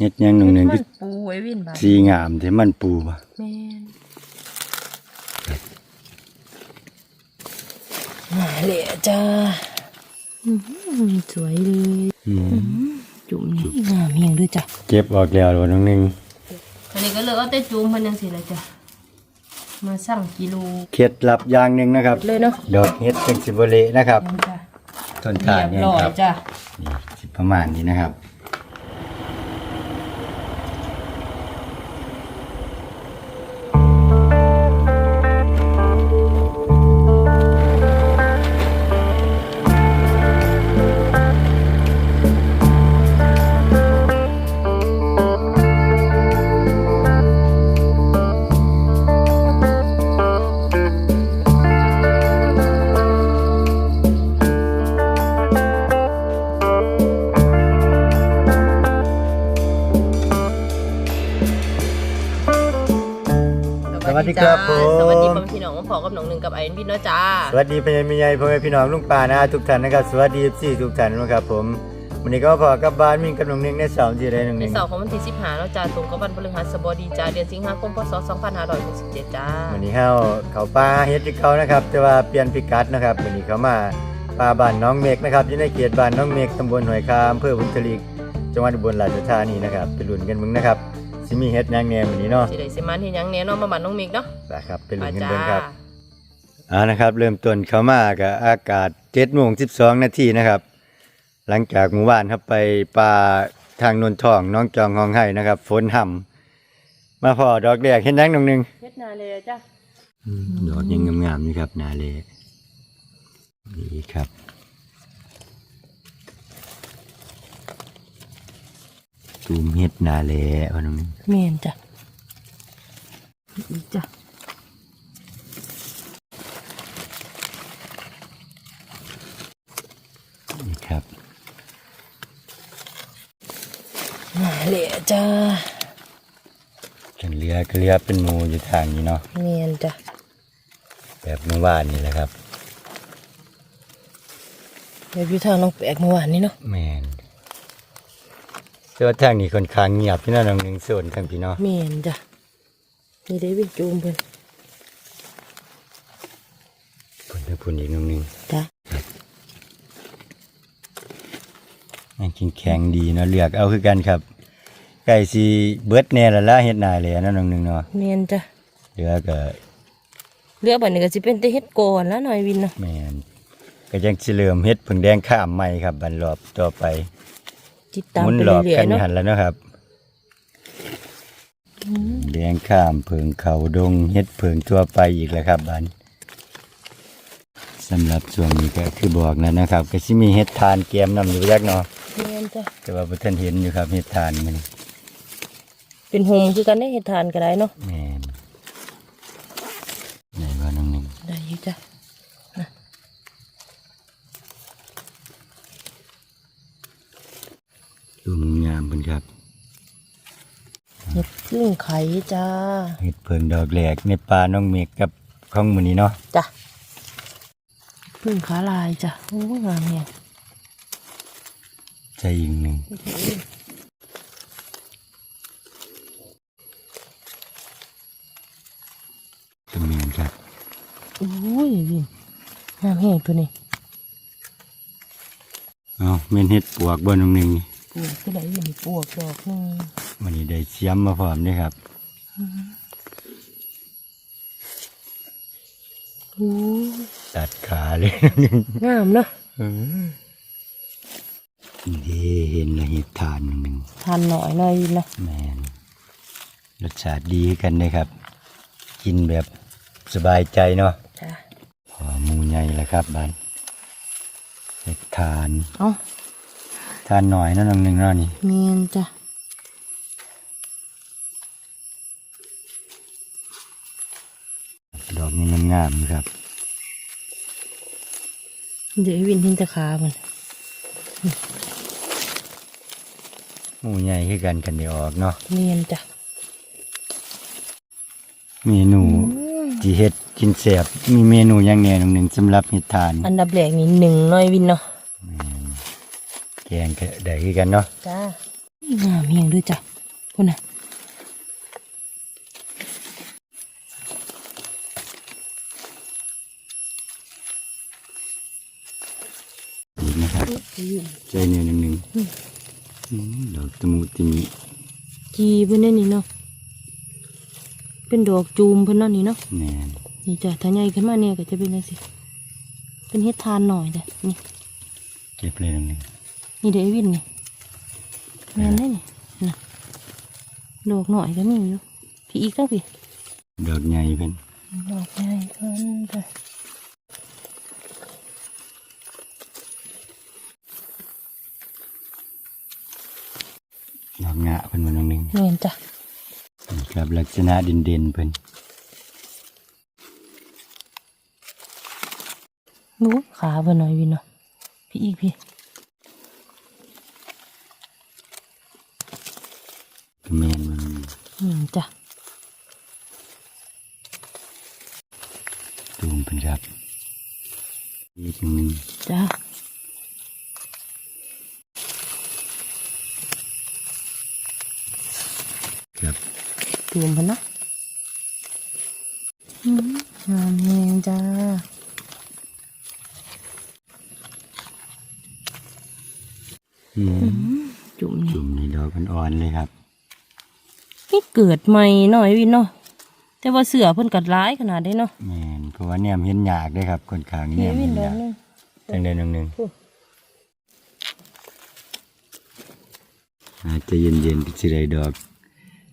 เฮ็ดหยังหนึ่งหนึ่งมัก็นปูไว้วินบาดสีงามที่มันปูบ่แม่นมาเลยจ้าอื้อหือสวยเลยอืมจุ่มนี่งามเฮียงด้วยจ้ะเก็บออกแล้วบ่น้องหนึงอันนี้ก็เลยเอาแต่จุ่มมันยังสิเลยจ้ะมาสั่งกิโลเคล็ดลับอย่างหนึงนะครับ เลยเนาะดอกเฮ็ดจังสิบ่เละนะครับนั่นจ้ะต้นเรีทานยบเนี่ยร้อคยรับจ้ะ นี่สิประมาณนี้นะครับ วัสดีครับผม สวัสดีพ่อแม่พี่น้องมาพอกับน้องหนึ่งกับไอ้พี่เนาะจ้า สวัสดีพ่อใหญ่แม่ใหญ่พ่อแม่พี่น้องลุงป้านะทุกท่านนะครับ สวัสดีสี่ทุกท่านนะครับผมวันนี้ก็พอกับบ้านมิ่งกับน้องหนึงในเสาร์ที่ใดน้องหในนึงเสาร์ของวันที่15เนาะจ้าตรงกับวันพฤหัสบดีจ้าเดือนสิงหาคมพศ2567จ้าวันนี้เฮาเขาป่าเฮ็ดที่เขานะครับแต่ว่าเปลี่ยนพิกัดนะครับวันนี้เขามาป่าบ้านน้องเมฆนะครับอยู่ในเขตบ้านน้องเมฆตำบลหอยคามอำเภอบุญทลีกจังหวัดอุบลราชธานีนะครับไปลุ้นกันมึงนะครับ สิมีเฮ็ดหยังแหน่มื้อนี้เนาะสิได้สิมันเฮ็ดหยังแหน่เนาะมาบ้านน้องมิกเนาะนะครับไปลุ้มานกันจ้าเบิ่งครับอ่านะครับ เริ่มต้นเข้ามากับอากาศ7โมง12นาทีนะครับ หลังจากหมู่บ้านครับไปป่าทางนนทองน้องจองห้องให้นะครับ ฝนห่ำมาพอดอกแรกเห็นยังน้องหนึงเฮ็ดนาเลยจ้าดอกยังงามๆนี่ครับนาเลนี่ครับ ตูมเฮ็ดนาเลวะน้องนึงแม่นจ้ะอีกจ้ะนี่ครับมาเลยจ้ากันเรือก็เรือเป็นหมูอยู่ทางนี้เนาะแม่นจ้ะแบบเมื่อวานนี่แหละครับเดี๋ยวอยู่ทางน้องแปลกเมื่อวานนี้เนาะแมน แต่ว่าทางนี้ค่อนข้างเงียบพี่น้องน้องหนึงโซนทางพี่เนาะแม่นจ้ะนี่ได้วิ่งจูมเพิ่นพุ่นเด้อพุ่นอีกน้องหนึงจ้ะมันกินแข็งดีเนาะเลือกเอาคือกันครับไก่สิเบิดแน่ละละเฮ็ดนาเลยนะน้องหนึงเนาะแม่นจ้ะเหลือก็เรือบัดนี้ก็สิเป็นแต่เฮ็ดก่อนแล้วหน่อยวินเนาะแม่นก็ยังสิเริ่มเฮ็ดผึ่งแดงข้ามใหม่ครับบันรอบต่อไป ติดหตามมุนไปหลอกเรื่อกัยนๆเนาะหันแล้วเนาะครับแดงข้ามผึ่งเขาดงเฮ็ดผึ่งทั่วไปอีกแล้วครับบันสำหรับช่วงนี้ก็คือบอกแล้วนะครับ ก็สิมีเฮ็ดทานเกมนำอยู่ยักเนาะแม่นจ้ะแต่ว่าบ่ทันเห็นอยู่ครับเฮ็ดทานมันเป็นโฮมคือกันได้เฮ็ดทานก็ได้เนาะแม่นไหนว่าน้องหนึงได้อยู่จ้ะ ดูงามๆเพิ่นครับเฮ็ดพึ่งไข่จ้าเฮ็ดเพิ่งดอกแหลกในป่าน้องเมฆกับของมื้อนี้เนาะจ้ะพึ่งขาลายจ้ะโอ้งามเนี่ยใจอีกหนึ่งตะเมียนครับโอ้ยวินงามแห้งตัวนี้เอาเม่นเฮ็ดปวกบ่น้องหนึ่งนี่ ปวกก็ได้วินปวกดอกหนึงวันนี้ได้เสียมมาพร้อมเด้ครับโอ้ยตัดขาเลยน้องหนึ่งงามเนาะดีเห็นและเห็ดทานน้องหนึ่งทานหน่อยหน่อยวินเนาะแมนรสชาติดีกันเลยครับ กินแบบสบายใจเนาะจ้ะพอหมูใหญ่แล้วครับบ้านเห็ดทาน เอ้า ทานหน่อยเนาะน้องหนึ่งเนาะนี่เมียนจ้ะดอกนี้งามๆครับ เดี๋ยววินทิ้งตะขามันหมูใหญ่คือกันกันได้ออกเนาะเมียนจ้ะเมนูที่เฮ็ดกินแสบมีเมนูอย่างแหน่หนึ่งสำหรับเฮ็ดทาน อันดับแรกนี่หนึ่งหน่อยวินเนาะ แกงก็ได้คือกันเนาะจ้างามแห้งด้วยจ้ะคุณน่ะอีกนะครับใจเนื้อหนึ่งหนึ่งอืมดอกตะมูติมีจีเพิ่นได้นี่เนาะเป็นดอกจูมเพิ่นเนาะนี่เนาะแน่นนี่จ้ะถ้าใหญ่ขึ้นมาเนี่ยก็จะเป็นจังซี่เป็นเฮ็ดทานหน่อยจ้ะนี่เก็บเลยหนึ่งหนึ่ง นี่เด้อไอ้วินนี่แม่นได้นี่น่ะดอกหน่อยก็มีอยู่พี่อีกตั้งพี่ดอกใหญ่เป็นดอกใหญ่เพิ่นจ้ะดอกงะเป็นมันหนึ่งหนึ่งแม่นจ้ะนี่ครับลักษณะเด่นเด่นๆเป็นนู้ขาเพิ่นหน่อยวินเนาะพี่อีกพี่ แมนมัน อืม จ้ะตูมเป็นครับอีกหนึ่งหนึ่งจ้ะครับตูมเพิ่นเนาะอืมงามแฮงจ้าอืมจุ่มนี่จุ่มในดอกอ่อนๆเลยครับนี่ เกิดใหม่หน่อยวินเนาะแต่ว่าเสือเพิ่นกัดร้ายขนาดได้เนาะแมนเพราะว่าเนี่ยเห็นยากเลยครับคนข้างพี่เนี่ยวิเห็นนดอยากกนึง จังเดินหนึ่งหนึ่งพูดอาจจะเย็นเย็นๆไปสิได้ดอก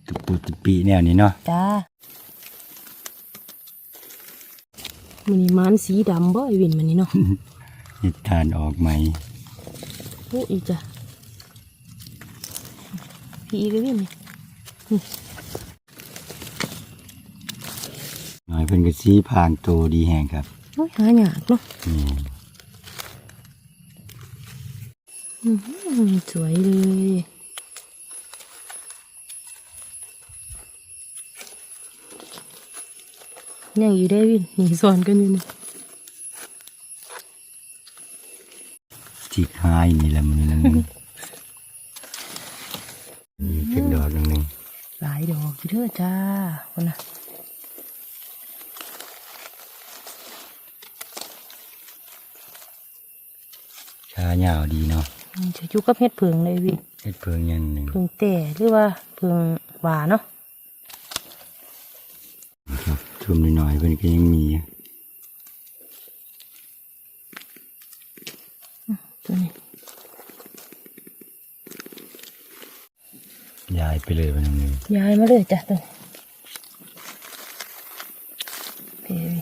ตุปุตุปีแนวนี้เนาะจ้ามันนี่มันสีดำบ่ไอวินมันนี่เนาะนิทานออกใหม่โอ้อีจ้ะพี่อีกไอวินนี่ น้ อยเพิ่นก็สีพางโตดีแฮงครับโอ้ยหายากเนาะนี่อื้อหือสวยเลยยังอยู่ได้วินนี่สอนกันอยู่นี่จิกหายนี่แหละมันนั่นนี่ขึ้นดอกหนึ่งหนึ่งหลายดอกอยู่เด้อจ้าคนน่ะายาวดีเนาะมันจะอยู่กับเฮ็ดเพิงเลยวินเฮ็ดเพิงอยังหนึ่งเพิงแต่หรือว่าเพิงหวาเนาะครับชุมน้อยๆเพิ่นก็ยังมีตัวนี้ย้ายไปเลยวันหนึ่งหนึ่งย้ายมาเลยจ้ะตัวนี้เฮ้ย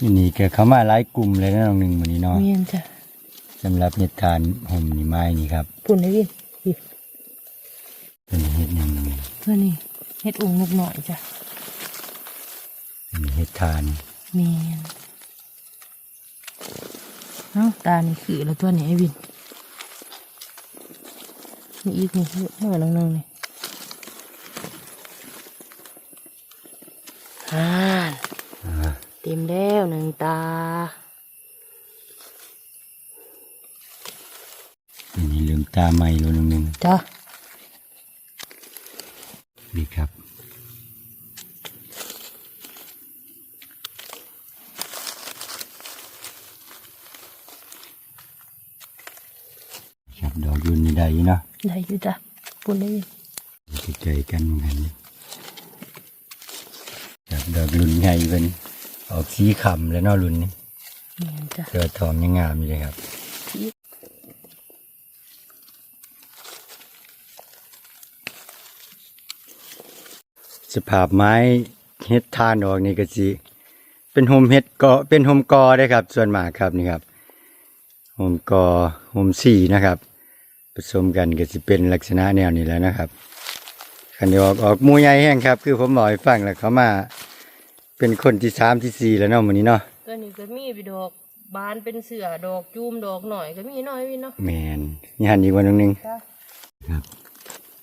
นี่นี่ก็เข้ามาหลายกลุ่มเลยนะน้องหนึ่งวันนี้เนาะเมียนจ้ะ สำหรับนิทานห่มนี่ไม้นี่ครับปุ่นเลยวินอีกเป็นเฮ็ดหยังหนึ่งตัวนี้เฮ็ดองค์นกหน่อยจ้ะเป็นเฮ็ดทานเมียนเอ้าตานี่คือแล้วตัวนี้ไอ้วินนี่อีกนี่เมื่อนังนังๆนี่อ่านอ่าเต็มแล้วหนึ่งตา อันนี้เริ่ม ตาใหม่แล้วหนึ่งหนึ่งจ้ะดีครับครับดอกยุ่นนี่ได้อยู่เนาะได้อยู่จ้ะปุ่นได้อยู่ใกล้ๆกันเหมือนกันนี่ครับดอกรุ่นใหญ่เป็นออกสีขำแล้วเนาะรุ่นนี้เมียนจ้ะเกิดทองยังงามอยู่เลยครับ สภาพไม้เฮ็ดทานออกนี่ก็สิเป็นโฮมเฮ็ดก็เป็นโฮมกอได้ครับ ส่วนมากครับนี่ครับโฮมกอโฮมสี่นะครับ ผสมกันก็สิเป็นลักษณะแนวนี้แหล้วนะครับคันเดียวออกออกหมูใหญ่แห้งครับ คือผมบอกให้ฟังแล้วเขามาเป็นคนที่สามที่สี่แล้วเนาะมื้อนี้เนาะตัวนี้ก็มีไปดอกบานเป็นเสือดอกจูมดอกหน่อยก็มีน้อยวินเนาะแมนนี่หันอีกวันหนึงจ้ะครับ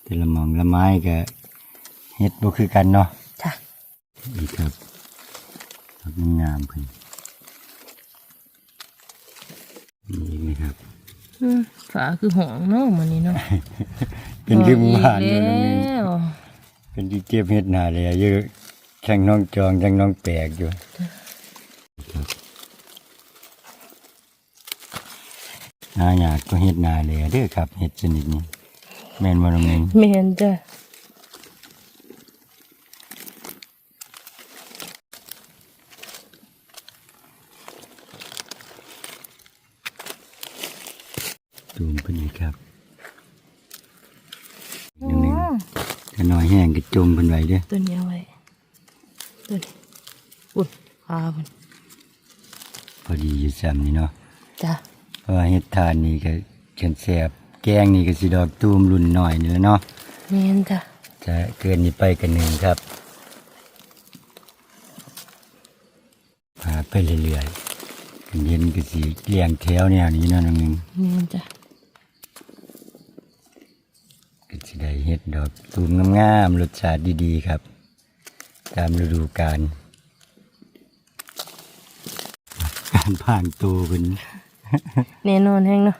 แต่ละหมองละไม้ก็ เฮ็ดบ่คือกันเนาะจ้ะอีกครับดอกงามๆขึ้นนี่อีกไหมครับ อืมฝาคือหองเนาะมันนี่เนาะเป็นคือหมู่บ้านอีอยู่กตรงนี้แล้ววเป็นที่เก็บเฮ็ดนาเลยอยู่ทั้งน้องจองทั้งน้องแปลกอยู่หาอยากก็เฮ็ดนาเลยเด้อครับเฮ็ดชนิดนี้แม่นบ่น้องหนึงแม่นจ้ะ จูมเพิ่นอีกครับน้องหนึงถ้าน้อยแห้งก็จมเพิ่นไว้เด้อตัวนี้เอาไว้ตัวนี้อุ่นปลามันพอดีอยู่ซ้ำนี่เนาะจ้ะเพราะว่าเฮ็ดทานนี่ก็เข็นแซ่บแกงนี่ก็สิดอกตูมรุ่นน้อยนี่แหละเนาะแม่นจ้ะจะเกินนี้ไปกันหนึ่งครับหาไปเรื่อยๆกันเย็นก็สิเลี้ยงแถวแนวนี้เนาะน้องหนึงแม่นจ้ะ ก็สิได้เฮ็ดดอกตูมงามๆรสชาติดีๆครับ ตามฤดูกาลการผ่านตัวเป็นแน่นอนแฮงเนาะ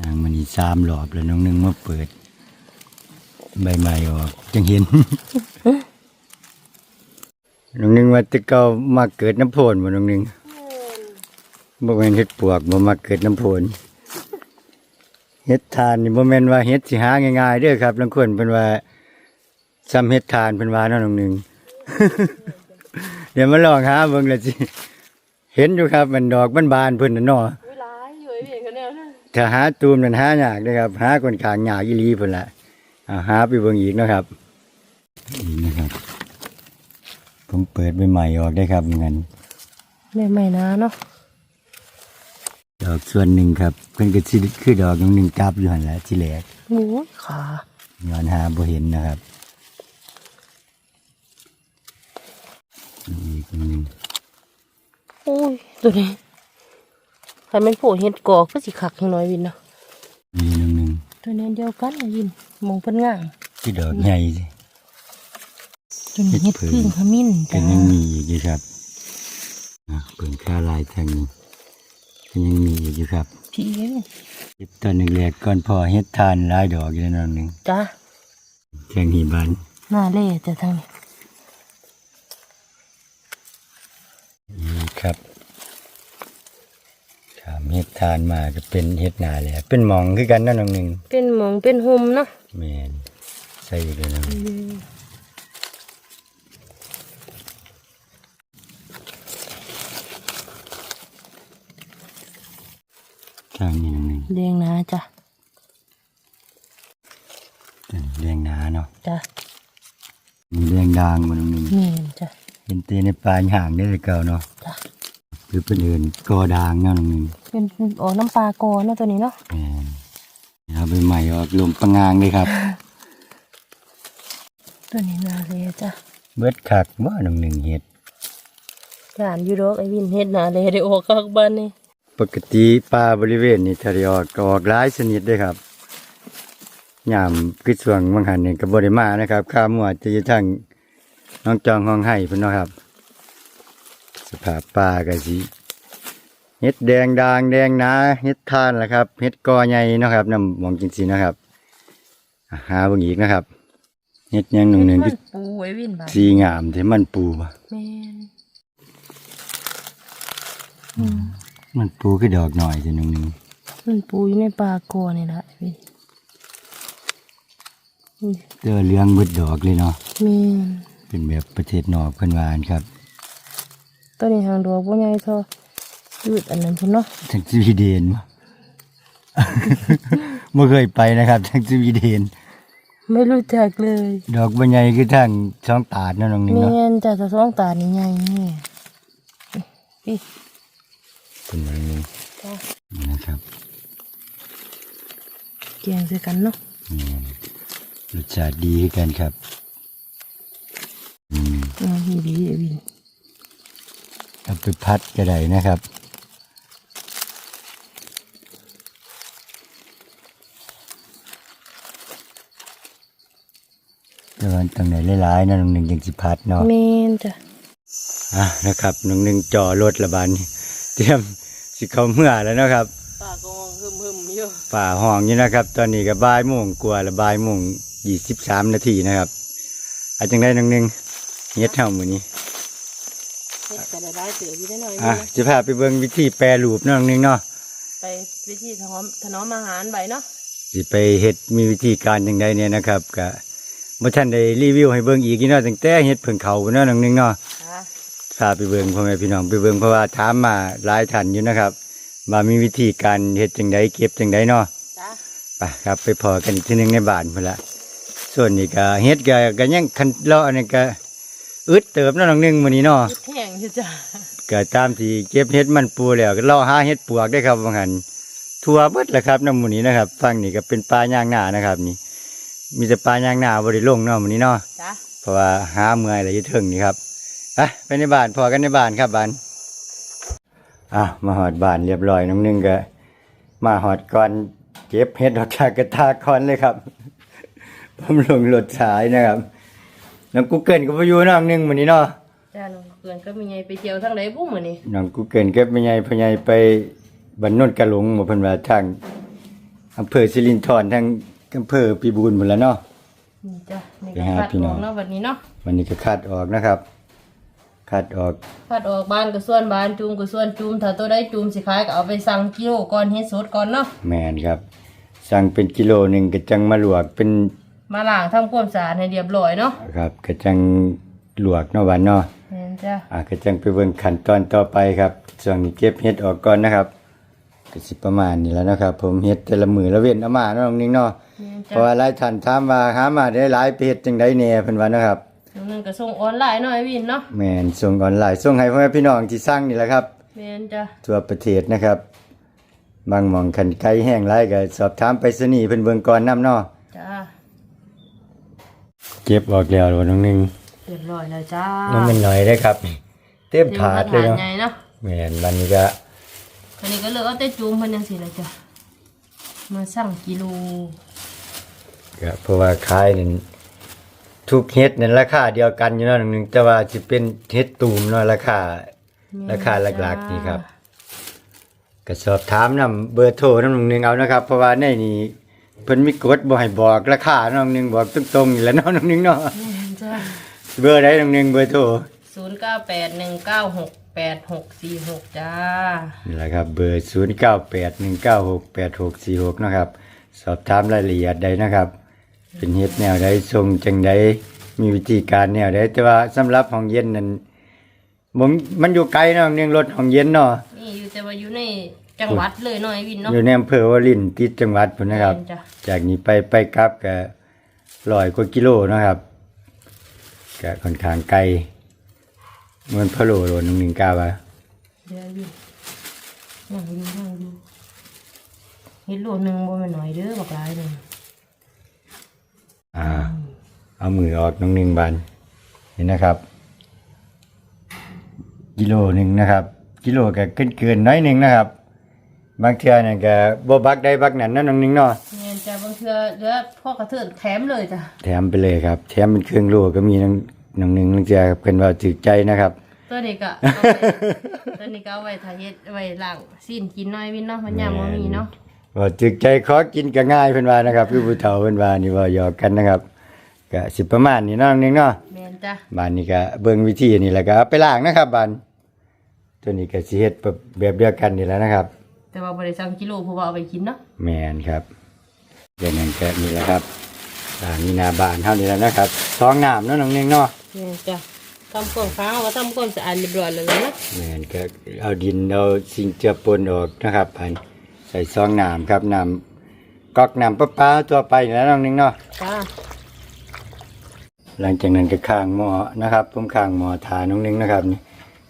นางมันนี่สามรอบแล้วน้องหนึงมาเปิด ใบใหม่ออกจังเห็นน้องหนึงว่าแตะเกามาเกิดน้ำโพนบ่น้องหนึงบ่แม่นเฮ็ดปวกบ่มาเกิดน้ำโพน เฮ็ดทานนี่บ่แม่นว่าเฮ็ดสิหาง่ายๆเด้อครับลางคนเพิ่นว่าซ้ำเฮ็ดทานเพิ่นว่าเนาะน้องหนึง เดี๋ยวมาลองหาเบิ่งแล้วสิเห็นอยู่ครับมันดอกมันบานเพิ่นน่ะเนาะเวลาอยู่ไอ้เพียงกันแนวนะถ้าหาตูมนั่นหายากเด้อครับ หาคนข้างยากอีหลีเพิ่นล่ะอ่าหาไปเบิ่งอีกเนาะครับนี่นะครับผมเปิดใบใหม่ออกได้ครับเหมือนกันแม่ไม่นะเนาะ ดอกส่วนหนึ่งครับเพิ่นก็สิคือดอกหนึงกลับอยู่หั่นแหละที่แรกโอ้ยขาย้อนหาบ่เห็นนะครับอีกอันหนึ่งโอ้ยตัวนี้ใครมันโผล่เห็ดกอกก็สิคักให้น้อยวินเนาะมีหนึ่งหนึ่งตัวนี้เดียวกันนะวินมองเพิ่นง่างที่ดอกใหญ่สิตัวนี้เห็เห็ดดผึ่งพึ่งขมิ้นก็จ้ายังมีอีกอยู่ครับอะเปิ่นค่าลายทางนี้ ก็ยังมีอีกอยู่ครับพี่เอ้ยเก็บตอนหนึ่งแรกก่อนพอเฮ็ดทานหลายดอกอยู่แล้วหนึ่งจ้าแกงหีบานหน้าเล่จะทางนี้นี่ครับถามเฮ็ดทานมาก็เป็นเฮ็ดนาแหละเป็นหมองคือกันนั่นน้องหนึ่งเป็นหมองเป็นหมเนาะแม่นใส่อีกแล้วนะ ข้างนี้น้องหนึ่งแดงนะจ้ะเรียงหนาเนาะจ้ะมีเรียงด่างมันนึงแม่จ้ะเป็นเตในปลายห่างได้เลยเก่าเนาะจ้ะหรือเป็นอื่นกอดางเนาะนึงเป็นอ๋อน้ำปลากอเนาะตัวนี้เนาะเอาไปใหม่ออกลมประงางเลยครับ ตัวนี้หนาเล่จ้ะเบิดขักว่าน้องหนึ่งเห็ดจานอยู่ดอกไอ้วินเฮ็ดหนาเล่ได้ออกคักบ้านนี่ ปกติปลาบริเวณนี้ทะเลออกก็ออกหลายชนิดเด้วยครับยามคือช่วงบางหันนี่ก็บริมานะครับข้ามหัวจะอยู่ทางน้องจองห้องให้เพิ่นเนาะครับ สภาพปลาก็สิเฮ็ดแดงด่างแดงหนาเฮ็ดทานล่ะครับเฮ็ดกอใหญ่เนาะครับนำมองจริงๆนะครับอ่าหาเบิ่งอีกนะครับเฮ็ดหยังหนึ่งหนึ่งมัคือนปูไอ้วินบ้านสีงามที่มันปูบ่แม่น มันปูคือดอกหน่อยจังหนึ่งหนึ่งมันปูอยู่ในปลากอนี่ละไอ้วินนี่เจอเลี้ยงเบิดดอกเลยเนาะแม่นเป็นแบบประเทศนอกเพิ่นว่าอันครับตัวนี้ทางดอกบ่ใหญ่เท่ายืดอันนั้นพุ่นเนาะทางสวีเดนบ่บ่เคยไปนะครับทางสวีเดน ไม่รู้จักเลย ดอกบ่ใหญ่คือทางช่องตาดเนาะน้องหนึงแม่เนาะนแต่สะท้องตานี่ใหญ่นี่พี่ เป็นน้องหนึงจ้านี่นะครับเกียงใส่กันเนาะนี่รสชาติดีคือกันครับอืมอ่าดีดีไอ้วินเอาไปพัดก็ได้นะครับแต่ว่าตรงไหนหลายๆนะน้องหนึ่งยังสิพัดเนาะแม่นจ้ะอะนะครับน้องหนึ่งจอรถละบานนี้เตรียม สิเข้าเมื่อแล้วนะครับปากก็หึมหึมอยู่ป่าห้องอยู่นะครับ ตอนนี้ก็บ่ายโมงกว่าละบ่ายโมงยี่สิบสามนาทีนะครับ อาจจังได้น้องหนึงเฮ็ดเท่ามือนี้เฮ็ดกระได้เสืออยู่ได้หน่อยอะจะพาไปเบิ่งวิธีแปรรูปเนาะน้องหนึงเนาะไปวิธีถนอมถนอมอาหารใบเนาะสิไปเฮ็ดมีวิธีการจังไดเนี่ยนะครับก็บ่ทันได้รีวิวให้เบิ่งอีกอีกเนาะตั้งแต่เฮ็ดเพิ่งเข้าเนาะน้องหนึงเนาะจ้า พาไปเบิ่งพ่อแม่พี่น้องไปเบิ่งเพราะว่าถามมาหลายท่านอยู่นะครับว่ามีวิธีการเฮ็ดจังไดเก็บจังไดเนาะจ้าไปครับไปพอกันอีกทีหนึงในบ้านพุ่นละส่วนนี้ก็เฮ็ดก็ก็ยังคันเลาะอันนี้ก็อึดเติบเนาะน้องหนึงมื้อนี้เนาะเฮ็ดแห้งอยู่จ้าก็ตามที่เก็บเฮ็ดมันปูแล้วก็เลาะหาเฮ็ดปวกได้ครับว่างั้นทั่วเบิดแหละครับน้ำมื้อนี้นะครับฝั่งนี้ก็เป็นป่าย่างหน้านะครับ นี่ มีแต่ป่าย่างหน้าบ่ได้ลงเนาะมื้อนี้เนาะจ้าเพราะว่าหาเมื่อยอะไรอยู่เทิงนี่ครับ ไปไปในบ้านพอกันในบ้านครับบ้านอะมาหอดบ้านเรียบร้อยน้องหนึงก็มาหอดก่อนเก็บเห็ดออกจากกระตาคอนเลยครับผมลงรถสายนะครับน้องกูเกิลก็ไปอยู่น้องหนึงมื้อนี้เนาะจ้าน้องเพื่อนก็มีไงไปเที่ยวทางไหนบุ้มมื้อนี้น้องกูเกิลก็ไม่ใหญ่พ่อใหญ่ไปบ้านโนนกะหลงหมู่เพิ่นว่าทางอำเภอสิรินธรทางอำเภอปีบูรณ์หมดแล้วเนาะนี่จ้านี่ไปก็หาคัดพี่อน้อองกเนาะวันนี้เนาะวันนี้ก็คัดออกนะครับ คัดออกคัดออกบ้านก็ส่วนบ้านจูมก็ส่วนจูมถ้าตัวใดจูมสิขายก็เอาไปสั่งกิโลก่อนเฮ็ดสดก่อนเนาะแมนครับ สั่งเป็นกิโลหนึ่งกระจังมาลวกเป็นมาล้างทำความสะอาดให้เรียบร้อยเนาะครับกระจังลวกเนาะวันเนาะแม่นจ้าอ่ากระจังไปเบิ่งขั้นตอนต่อไปครับส่วนนี้เก็บเห็ดออกก่อนนะครับก็สิประมาณนี้แล้วนะครับ ผมเห็ดแต่ละมือละเว้นเอามาเนาะน้องนิ่งเนาะแม่นเพจ้าราะว่าหลายท่านถามว่าหามาได้หลายไปเฮ็ดจังไดแหน่เพิ่นว่านะครับ น้องนึงก็ส่งออนไลน์เนาะไอ้วินเนาะแม่นส่งออนไลน์ส่งให้พ่อแม่พี่น้องที่สั่งนี่แหละครับแม่นจ้าทั่วประเทศนะครับ บางหม่องคันไกลแห้งหลายก็สอบถามไปรษณีย์เพิ่นเบิ่งก่อนนํเนาะจ้าเก็บออกแล้วน้องนิ่งเรียบร้อยแล้วจ้าน้องเป็นหน่อยได้ครับ เต็มถาดเลยเนาะเนาะใหญ่เนาะแม่นวันนี้ก็อันนี้ก็เลือกเอาแต่จูมเพิ่นจังซี่แหละจ้ะมาสั่งกิโลก็เพราะว่าขายนั่น ทุกเฮ็ดนั่นราคาเดียวกันอยู่เนาะน้องหนึงแต่ว่าสิเป็นเฮ็ดตูมเนาะราคาราคาหลักๆนี่ครับก็สอบถามนํเบอร์โทรน้องหนึงเอานะครับ เพราะว่าในนี้เพิ่นมีกฎบ่ให้บอกราคาน้องหนึงบอกตรงๆนี่แหละเนาะน้องหนึงเนาะแม่นจ้าเบอร์ใดน้องหนึงเบอร์โทร0981968646จ้านี่แหละครับ เบอร์0981968646นะครับ สอบถามรายละเอียดใดนะครับ เป็นเฮ็ดแนวใดทรงจังใดมีวิธีการแนวใดแต่ว่าสำหรับห้องเย็นนั้นผมมันอยู่ไกลเนาะเนื่องรถห้องเย็นเนาะนี่อยู่แต่ว่าอยู่ในจังหวัดเลยเนาะไอ้วินเนาะอยู่ในอำเภอวารินติดจังหวัดพุ่นนะครับแม่นจ้ะจากนี้ไปไปกลับก็ร้อยกว่ากิโลนะครับก็ค่อนข้างไกลเหมือนพะโลโลนึงหนึ่งกาว่าเดี๋ยววินนั่งอยู่นั่งอยู่เฮ็ดโลหนึงบ่แม่นน้อยเด้อบักหลายเด้อ อ่า เอามือออกน้องหนึ่งบานนี่นะครับ กิโลหนึ่งนะครับ กิโลก็เกินเกินๆน้อยหนึ่งนะครับ บางเทื่อนี่ก็บ่บักได้บักนั้นเนาะน้องหนึ่งเนาะแม่นจ้ะบางเทื่อเหลือพ่อกระเทินแถมเลยจ้ะแถมไปเลยครับ แถมเป็นเครื่องโลก็มีน้องน้องหนึ่งลังเทื่อเพิ่นว่าถือใจนะครับ ตัวนี้ก็เอาไว้ตัวนี้ก็เอาไว้ทาเฮ็ดไว้ล้างซีนกินหน่อยวินเนาะมันยามบ่มีเนาะ ว่าจึกใจขอกินก็ง่ายเพิ่นว่านะครับพี่ผู้เฒ่าเพิ่นว่านี่ว่าหยอกกันนะครับก็สิประมาณนี้เนาะน้องหนึงเนาะแม่นจ้ะบ้านนี้ก็เบิ่งวิธีนี่แหละก็เอาไปล้างนะครับบ้านตัวนี้ก็สิเฮ็ดแบบแบบเดียวกันนี่แหละนะครับ แต่ว่าบริสั่งกิโลเพราะว่าเอาไปกินเนาะแม่นครับเดี๋ยวนั้นก็นี่แหละครับบ้านนี้หน้าบ้านเฮานี่แหละนะครับท้องน้ำเนาะน้องหนึงเนาะแม่นจ้ะทำความฟ้าวก็ทำความสะอาดเรียบร้อยเลยนะแม่นก็เอาดินเอาสิ่งเจือปนออกนะครับอัน ใส่ซองน้ำครับน้ำก๊อกน้ำประปาตัวไปนี่แหล้วน้องหนึงเนาะจ้าหลังจากนั้นก็ข้างหม้อนะครับผมข้างหม้อทาน้องหนึงนะครับนี่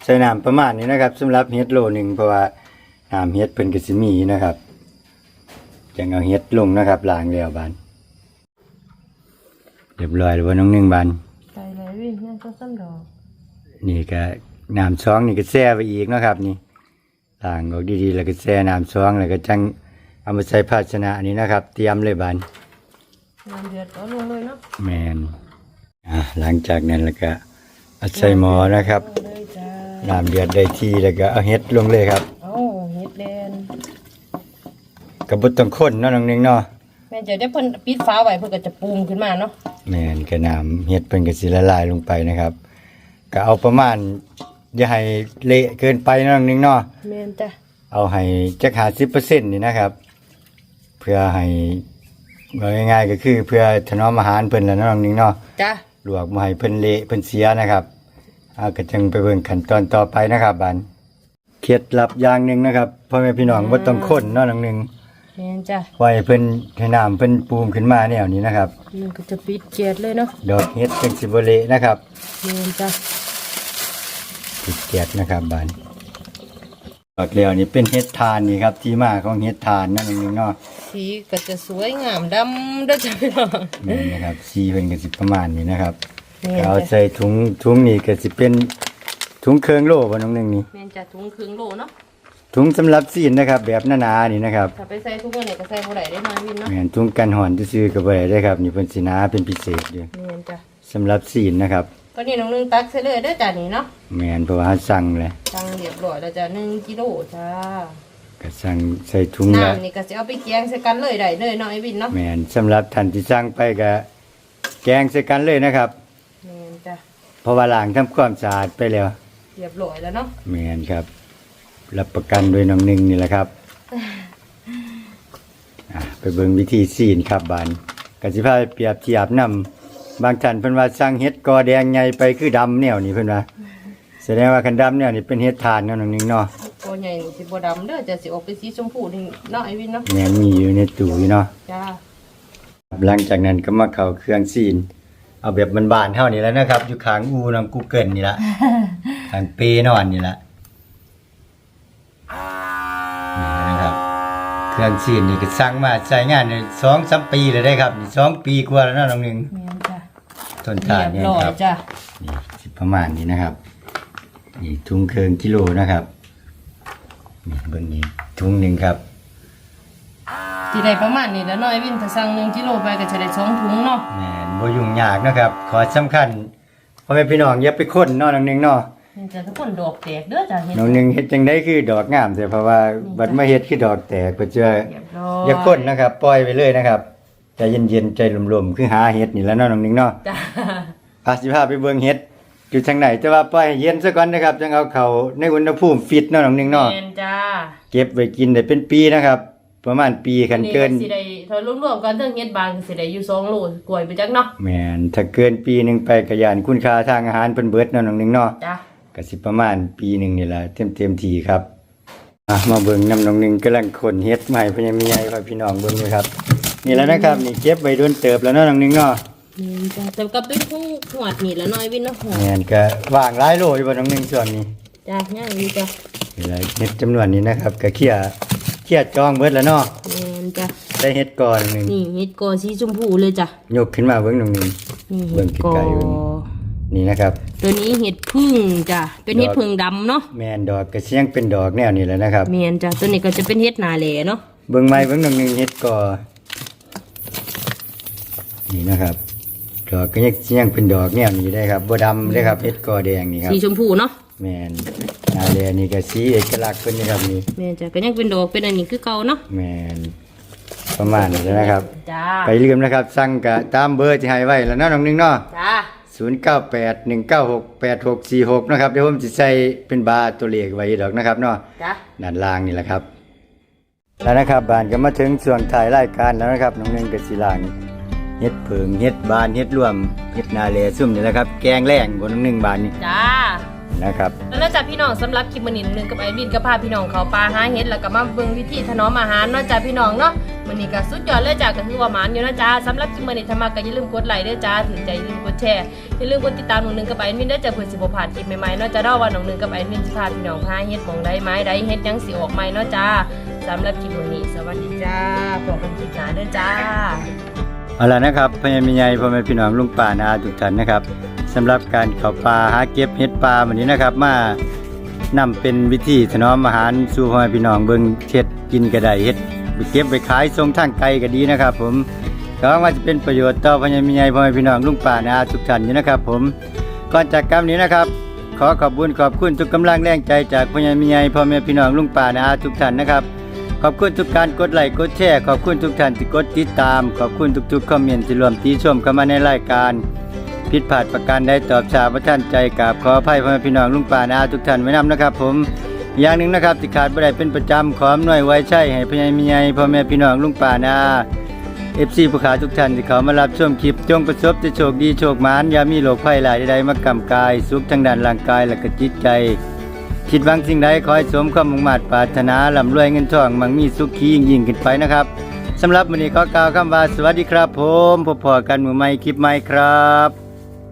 ใส่น้ำประมาณนี้นะครับสำหรับเฮ็ดโลหนึ่งเพราะว่าน้ำเฮ็ดเพิ่นก็สิมีนะครับจังเอาเฮ็ดลงนะครับล้างแล้วบานเรียบร้อยแล้วว่าน้องหนึงบานใจเลยวินนั่นก็ซ้ำดอกนี่ก็น้ำช้องนี่ก็แช่ไปอีกเนาะครับนี่ ล้างออกดีๆ แล้วก็แช่น้ำช้องแล้วก็จังเอามาใส่ภาชนะนี้นะครับ เตรียมเลยบานน้ำเดือดก็ลงเลยเนาะแมนอะหลังจากนั้นแล้วก็เอาใส่หม้อนะครับเอาเลยจ้าน้ำเดือดได้ที่แล้วก็เอาเฮ็ดลงเลยครับเอาเฮ็ดแดนกระบุต้องข้นเนาะน้องหนึงเนาะคม่นจะได้เพิ่นปิดฟ้าไว้เพิ่นก็จะปูมขึ้นมาเนาะแม่นกระน้ำเฮ็ดเพิ่นก็สิละลายลงไปนะครับ ก็เอาประมาณ อย่าให้เละเกินไปเนาะน้องหนึงเนาะแม่นจ้ะเอาให้จัก50%นี่นะครับ เพื่อให้ว่าง่ายๆก็คือ เพื่อถนอมอาหารเพิ่นแล้วเนาะน้องหนึงเนาะจ้ะลวกบ่ให้เพิ่นเละเพิ่นเสียนะครับเอาก็จังไปเบิ่งขั้นตอนต่อไปนะครับบัดเคล็ดลับอย่างหนึงนะครับพ่อแม่พี่น้องบ่ต้องคนเนาะน้องหนึงแม่นจ้ะไว้เพิ่นให้น้ำเพิ่นปูมขึ้นมาแนวนี้นะครับมันก็จะปิดเกล็ดเลยเนาะดอกเฮ็ดจังสิบ่เละนะครับแม่นจ้ะ ติดแก๊สนะครับบานดอกเดียวนี่เป็นเฮ็ดทานนี่ครับที่มาของเฮ็ดทานนั่นเองเนาะสีก็จะสวยงามดำเด้อจ้ะพี่น้องนี่นะครับสีเพิ่นก็สิประมาณนี้นะครับแม่นก็เอาจ้ะใส่ถุงถุงนี่ก็สิเป็นถุงเครื่องโล่บ่น้องหนึงนี่แม่นจ้ะถุงครึ่งโลเนาะถุงสำหรับซีนนะครับ แบบหนาๆนี่นะครับถ้าไปใส่ถุงอันไหนก็ใส่บ่ได้ได้น้อยวินเนาะแม่นถุงกันหอนซื่อๆก็บ่ได้เด้อครับนี่เพิ่นสิหนาเป็นพิเศษอยู่แม่นจ้ะสำหรับซีนนะครับ ก็นี่น้องนึงตักใส่เลยเด้อจ้ะนี่เนาะแม่นเพราะว่าเราสั่งเลยตังเรียบร้อยแล้วจ้ะ1กิโลจ้าก็สั่งใส่ถุงละน้ำนี่ก็สิเอาไปแกงใส่กันเลยได้เลยเนาะไอ้วินเนาะแม่นสำหรับท่านที่สั่งไปก็แกงใส่กันเลยนะครับแม่นจ้ะเพราะว่าล้างทำความสะอาดไปแล้ว เรียบร้อยแล้วเนาะแมนครับ รับประกันโดวยน้องหนึ่งนี่แหละครับอะไปเบิ่งวิธีซีนครับบานกสิพาไปเปรียบเทียบนํ บางท่านเพิ่นว่าสั่งเฮ็ดกอแดงใหญ่ไปคือดำแนวนี่เพิ่นว่าแสดงว่าคันดำแนวนี่เป็นเฮ็ดทานเนาะน้องหนึงเนาะตัวใหญ่นี่สิบ่ดำเด้อจะสิออกเป็นสีชมพูนี่เนาะไอ้วินเนาะแม่นมีอยู่ในตู้อยู่เนาะจ้าครับหลังจากนั้นก็มาเข้าเครื่องซีน เอาแบบบ้านๆเท่านี้แล้วนะครับ อยู่ข้างอูน้ำกูเกิลนี่ละ ข้างเปนอนนี่ละนี่นะครับเครื่องซีนนี่ก็สั่งมาใช้งานในสองสามปีเลยได้ครับนี่สองปีกว่าแล้วเนาะน้องหนึ่งแม่นจ้ะ ต้นทานเรีเนี่ยยบร้อยครับจ้ะนี่สิประมาณนี้นะครับนี่ถุงเครื่องกิโลนะครับนี่เบิ่งนี้ถุงหนึ่งครับสิได้ประมาณนี้แล้วเนาะไอ้วินถ้าสั่ง1กิโลไปก็จะได้สองถุงเนาะแหม่นบ่ยุ่งยากนะครับ ขอสำคัญพ่อแม่พี่น้องอย่าไปค้นเนาะน้องหนึ่งเนาะแม่นจ้ะทุกคนดอกแตกเด้อจ้ะเฮ็ดน้องหนึ่งเฮ็ดจังไดคือดอกงามแต่เพราะว่าบัดมาเฮ็ดคือดอกแตกเพิ่นจะเรียบร้อยอย่าค้นนะครับ ปล่อยไปเลยนะครับ ใจเย็นๆใจลมๆคือหาเห็ดนี่แหล้วเนาะน้องหนึงเนาะจ้ะพาสิพาไปเบิ่งเห็ดอยู่ทางไหนแต่ว่าปล่อยให้เย็นซะก่อนนะครับจังเอาเข้าในอุณหภูมิฟิตเนาะน้องหนึงเนาะแม่นจ้าเก็บไว้กินได้เป็นปีนะครับ ประมาณปีคันเกิน สิได้ถ้ารวมๆกันเทั้งเฮ็ดบางก็สิได้อยู่2โลกล้วยไปจักเนาะแม่นถ้าเกินปีหนึงไปก็ย่านคุณค่าทางอาหารเพิ่นเบิดเนาะน้องหนึงเนาะ จ้ะก็สิประมาณปีหนึงนี่ล่ะเต็มๆทีครับอะมาเบิ่งน้ำน้องหนึงกำลังขนเห็ดใหม่เพิ่นยังมีใหญ่พ่อพี่น้องเบิ่งเลยครับ นี่แหล้วนะครับนี่เก็บไว้โดนเติบแล้วเนาะน้องหนึงเนาะแม่นจ้ะแต่ก็เป็นผู้หวดนี่แล้วเนาะไอ้วินเนาะหัวแม่นก็ว่างหลายโลอยู่บ่น้องหนึงส่วนนี้จ้ะย่างอยู่จ้ะเวลาเฮ็ดจำนวนนี้นะครับก็เคลียร์เคลียร์จองเบิดแล้วเนาะแม่นจ้ะได้เฮ็ดก่อนหนึงนี่เฮ็ดกอสีชมพูเลยจ้ะยกขึ้นมาเบิ่งน้องหนึง นี่เบิ่เห็งดกอไกลๆเบิ่งนี่นะครับ ตัวนี้เห็ดพึ่งจ้ะเป็นเห็ดพึ่งดำเนาะแม่นดอกกระเสียงเป็นดอกแนวนี้แหล้วนะครับเมียนจ้ะตัวนี้ก็จะเป็นเห็ดนาแหลเนาะเบิ่งไม้เบิ่งน้องหนึงเฮ็ดก่อ นี่นะครับดอกก็ยังเสียงเป็นดอกแนวนี้ได้ครับบ่ดำเด้ครับเฮ็ดก่อแดงนี่ครับสีชมพูเนาะแม่นนาแลนี่ก็สีเอกลักษณ์เพิ่นนี่ครับนี่เมียนจ้ะก็ยังเป็นดอกเป็นอันนี้คือเก่าเนาะแม่นประมาณนี้แล้วนะครับ จ้าไปลืมนะครับสั่งกะตามเบอร์ที่ให้ไว้แล้วเนาะน้องหนึงเนาะจ้า0981968646นะครับเดี๋ยวผมจะใส่เป็นบาร์ตัวเลขไว้ดอกนะครับเนาะจ้าด้านล่างนี่แหละครับแล้วนะครับบานก็มาถึงส่วนถ่ายรายการแล้วนะครับน้องหนึงกับสีลาง เฮ็ดเผิงเฮ็ดบานเฮ็ดรวมเฮ็ดนาเลซุ่มนี่แหละครับ แกงแรงบนน้องหนึงบานนี่จ้า นะครับ แล้วจากพี่น้องสำหรับคลิปมื้อนี้หนึงกับไอวินก็พาพี่น้องเขาปลาหาเห็ดแล้วก็มาเบิ่งวิธีถนอมอาหารเนาะจ้าพี่น้องเนาะมื้อนี้ก็สุดยอดเลยจ้าก็คือว่าหมานอยู่เนาะจ้าสำหรับคลิปมื้อนี้ถ้ามาก็อย่าลืมกดไลค์เด้อจ้าถึงใจอย่าลืมกดแชร์อย่าลืมกดติดตามหนูหนึงกับไอวินเด้อจ้าเพื่อสิบ่พลาดคลิปใหม่ๆเนาะจ้าเด้อว่าหนูหนึงกับไอวินสิพาพี่น้องหาเห็ดหมองใดไม้ใดเห็ดหยังสิออกใหม่เนาะจ้าสำหรับคลิปมื้อนี้สวัสดีจ้าพบกันคลิปหน้าเด้อจ้า เอาล่ะนะครับพญามิใหญ่พ่อแม่พี่น้องลุงป่านาทุกท่านนะครับสำหรับการเข้าป่าหาเก็บเห็ดป่าวันนี้นะครับ มานำเป็นวิธีถนอมอาหารสู่พ่อแม่พี่น้องเบิ่งเฮ็ดกินก็ไดเฮ็ดไปเก็บไปขายส่งทางไกลก็ดีนะครับ ผมก็ว่าจะเป็นประโยชน์ต่อพญามิใหญ่พ่อแม่พี่น้องลุงป่านาทุกท่านอยู่นะครับ ผมก่อนจากกรรมนี้นะครับ ขอขอบคุญขอบคุณทุกกำลังแรงใจจากพญามิใหญ่พ่อแม่พี่น้องลุงป่านาอาทุกท่านนะครับ ขอบคุณทุกการกดไลค์กดแชร์ขอบคุณทุกท่านที่กดติดตาม ขอบคุณทุกๆคอมเมนต์ที่รวมติชมเข้ามาในรายการ ผิดพลาดประการใดตอบชาพระท่านใจกราบขออภัยพ่อแม่พี่น้องลุงป่านาทุกท่านไว้นำนะครับ ผมอย่างหนึ่งนะครับที่ขาดบ่ได้เป็นประจำขออำนวยไว้ใช่ให้พญามีใหญ่พ่อแม่พี่น้องลุงป่านาเอฟซีผู้ขาทุกท่านที่เขามารับชมคลิปจงประสบแต่โชคดีโชคมานอย่ามีโรคภัยหลายใดๆมากำกาย สุขทางด้านร่างกายและก็จิตใจ คิดหวังสิ่งใดขอให้สมความมุ่งมั่นปรารถนาลำรวยเงินทองมั่งมีสุขยิ่งยิ่งขึ้นไปนะครับสำหรับวันนี้ขอกล่าวคำว่าสวัสดีครับ ผมพบพอกันมือใหม่คลิปใหม่ครับ